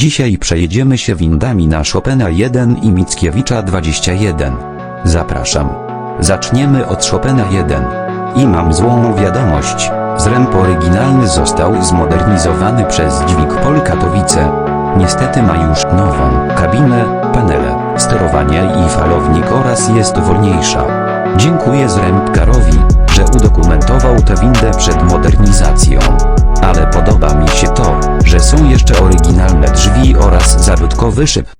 Dzisiaj przejedziemy się windami na Chopina 1 i Mickiewicza 21. Zapraszam. Zaczniemy od Chopina 1. I mam złą wiadomość. Zręb oryginalny został zmodernizowany przez Dźwig Pol Katowice. Niestety ma już nową kabinę, panele, sterowanie i falownik oraz jest wolniejsza. Dziękuję Zrębkarowi, że udokumentował tę windę przed modernizacją. Ale podoba mi się to, są jeszcze oryginalne drzwi oraz zabytkowy szyb.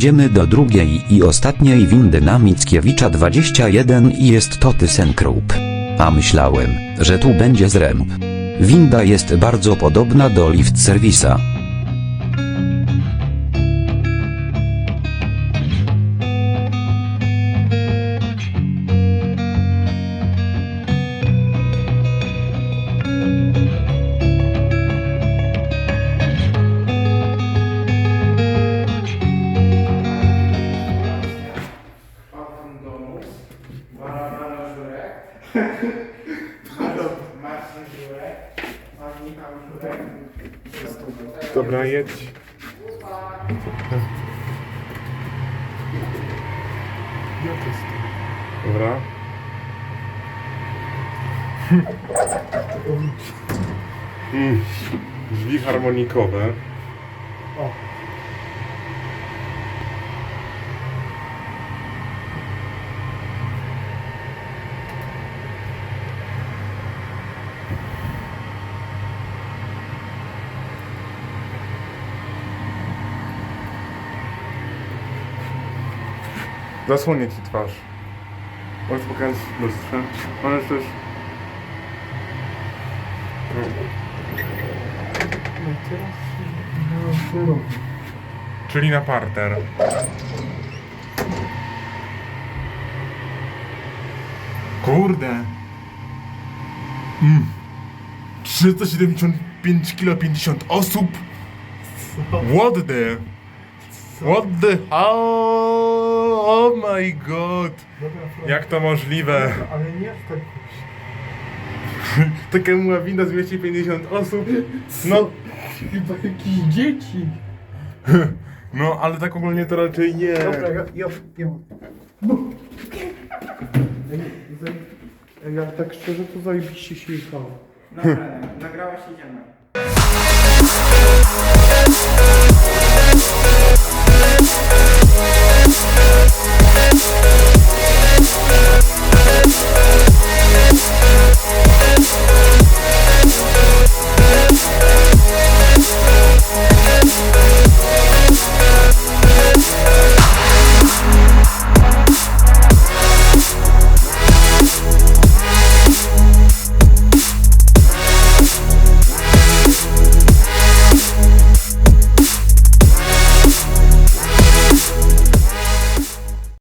Idziemy do drugiej i ostatniej windy na Mickiewicza 21 i jest to ThyssenKrupp. A myślałem, że tu będzie zręb. Winda jest bardzo podobna do lift serwisa. Marcin Żurek, Pan Michał. Dobra, jedź. Dobra. Mm, Drzwi harmonikowe. Zasłonię ci twarz. Możesz w lustrze. Możesz też... Czyli na parter. Kurde. Mm. 375 kilo 50 osób. What the? What the? Oh, oh my god. Jak to możliwe? Ale nie w tak Taka mała winda z 250 osób. No, Chyba jakieś dzieci. no ale tak ogólnie to raczej nie. Dobra, ja... ja, ja. No. Ej, Ja tak szczerze to zajebiście się jechało. Dobra, nagrałaś idziemy. I